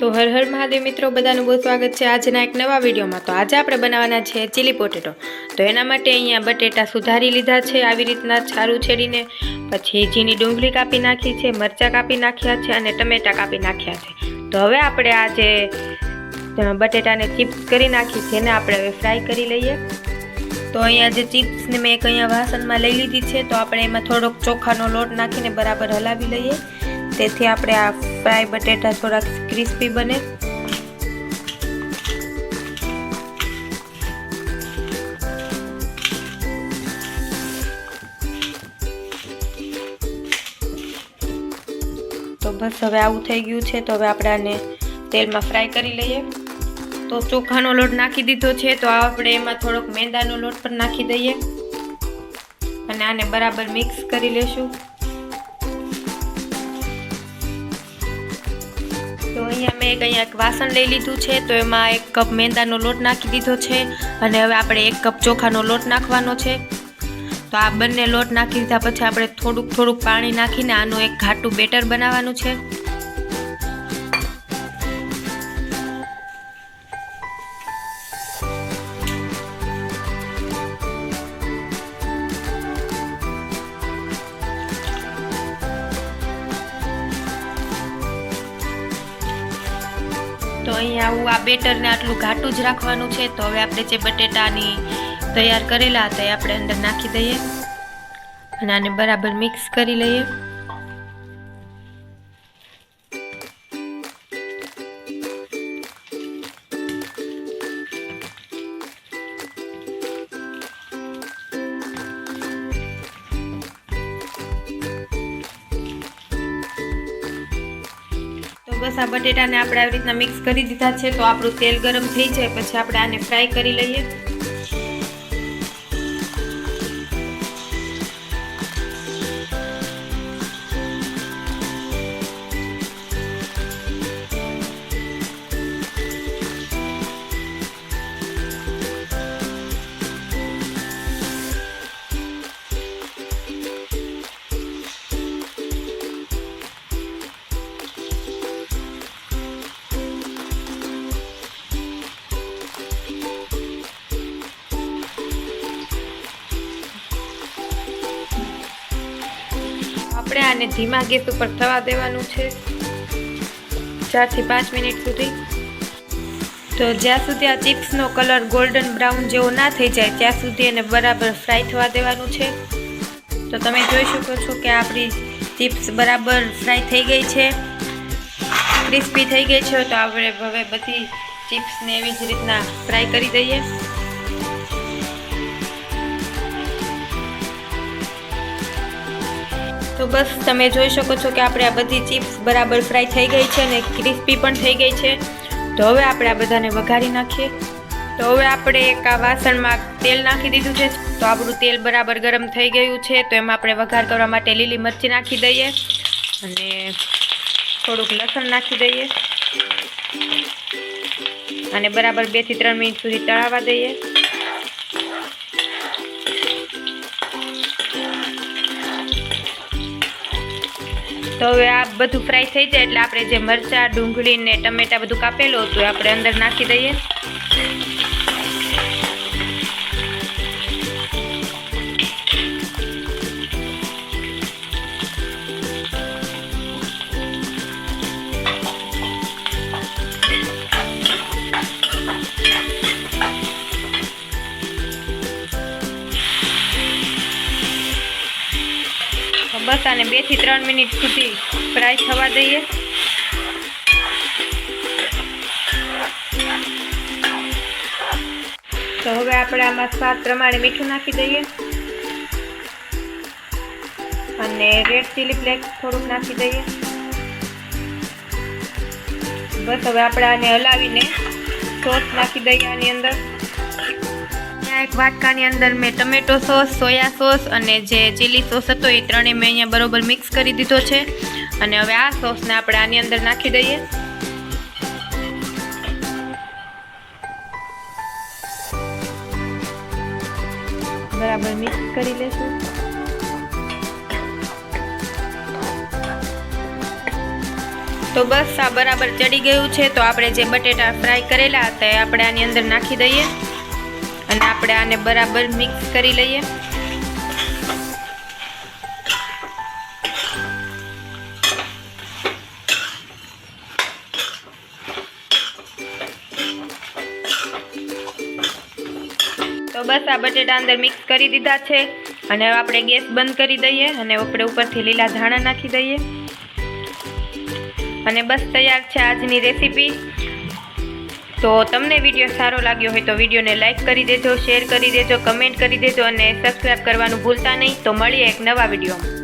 તો હર હર મહાદેવ મિત્રો, બધાનું બહુ સ્વાગત છે આજના એક નવા વિડીયોમાં. તો આજે આપણે બનાવવાના છે ચીલી પોટેટો. તો એના માટે અહીંયા બટેટા સુધારી લીધા છે, આવી રીતના છારું છેડીને. પછી ઝીણી ડુંગળી કાપી નાખી છે, મરચાં કાપી નાખ્યા છે અને ટમેટાં કાપી નાખ્યા છે. તો હવે આપણે આ જે બટેટાને ચિપ્સ કરી નાખી છે, એને આપણે હવે ફ્રાય કરી લઈએ. તો અહીંયા જે ચિપ્સને મેં એક અહીંયા વાસણમાં લઈ લીધી છે, તો આપણે એમાં થોડોક ચોખાનો લોટ નાખીને બરાબર હલાવી લઈએ. તેથી આપણે આ ફ્રાય બટેટા થોડાક ક્રિસ્પી બને. તો બસ હવે આવું થઈ ગયું છે, તો હવે આપણે આને તેલમાં ફ્રાય કરી લઈએ. તો ચોખાનો લોટ નાખી દીધો છે, તો આપણે એમાં થોડોક મેંદાનો લોટ પણ નાખી દઈએ. અને આને બરાબર મિક્સ કરી લેશું. અહીંયા મેં અહીંયા એક વાસણ લઈ લીધું છે, તો એમાં એક કપ મેંદાનો લોટ નાખી દીધો છે અને હવે આપણે એક કપ ચોખાનો લોટ નાખવાનો છે. તો આ બંને લોટ નાખી દીધા પછી આપણે થોડુંક થોડુંક પાણી નાખીને આનું એક ઘાટું બેટર બનાવવાનું છે. તો અહીંયા આવું આ બેટરને આટલું ઘાટું જ રાખવાનું છે. તો હવે આપણે જે બટેટાની તૈયાર કરેલા હતા એ આપણે અંદર નાખી દઈએ. અને આને બરાબર મિક્સ કરી લઈએ. બસ આ બટેટાને આપણે આવી રીતના મિક્સ કરી દીધા છે. તો આપણું તેલ ગરમ થઈ જાય, પછી આપણે આને ફ્રાય કરી લઈએ. આપણે આને ધીમા ગેસ ઉપર થવા દેવાનું છે. ચારથી પાંચ મિનિટ સુધી. તો જ્યાં સુધી આ ચિપ્સનો કલર ગોલ્ડન બ્રાઉન જેવો ના થઈ જાય, ત્યાં સુધી એને બરાબર ફ્રાય થવા દેવાનું છે. તો તમે જોઈ શકો છો કે આપણી ચિપ્સ બરાબર ફ્રાય થઈ ગઈ છે. ક્રિસ્પી થઈ ગઈ છે, તો આપણે હવે બધી ચિપ્સને એવી જ રીતના ફ્રાય કરી દઈએ. તો બસ તમે જોઈ શકો છો કે આપણે આ બધી ચિપ્સ બરાબર ફ્રાય થઈ ગઈ છે અને ક્રિસ્પી પણ થઈ ગઈ છે. તો હવે આપણે આ બધાને વઘારી નાખીએ. તો હવે આપણે એક આ વાસણમાં તેલ નાખી દીધું છે. તો આપણું તેલ બરાબર ગરમ થઈ ગયું છે. તો એમાં આપણે વઘાર કરવા માટે લીલી મરચી નાખી દઈએ. અને થોડુંક લસણ નાખી દઈએ. અને બરાબર બેથી ત્રણ મિનિટ સુધી તળાવવા દઈએ. તો હવે આ બધું ફ્રાય થઈ જાય એટલે આપણે જે મરચાં ડુંગળી ને ટમેટા બધું કાપેલું હતું એ આપણે અંદર નાખી દઈએ. બસ આને બેથી ત્રણ મિનિટ સુધી ફ્રાય થવા દઈએ. તો હવે આપણે આમાં સ્વાદ પ્રમાણે મીઠું નાખી દઈએ. અને રેડ ચીલી ફ્લેક્સ થોડુંક નાખી દઈએ. બસ હવે આપણે આને હલાવીને સોસ નાખી દઈએ આની અંદર. એક વાટકાની અંદર મેં ટમેટો સોસ, સોયા સોસ અને જે ચીલી સોસ હતો એ ત્રણેય મેં અહીંયા બરોબર મિક્સ કરી દીધો છે. અને હવે આ સોસને આપણે આની અંદર નાખી દઈએ. બરાબર મિક્સ કરી લેશું. તો બસ આ બરાબર ચડી ગયું છે. તો આપણે જે બટેટા ફ્રાય કરેલા હતા એ આપણે આની અંદર નાખી દઈએ. અને આપણે આને બરાબર મિક્સ કરી લઈએ. તો બસ આ બટેટા અંદર મિક્સ કરી દીધા છે. અને હવે આપણે ગેસ બંધ કરી દઈએ અને આપણે ઉપરથી લીલા ધાણા નાખી દઈએ. અને બસ તૈયાર છે આજની રેસીપી. તો તમને વીડિયો સારો લાગ્યો હોય તો વિડીયોને લાઇક કરી દેજો, શેર કરી દેજો, કમેન્ટ કરી દેજો અને સબસ્ક્રાઈબ કરવાનું ભૂલતા નહીં. તો મળીએ એક નવા વિડીયોમાં.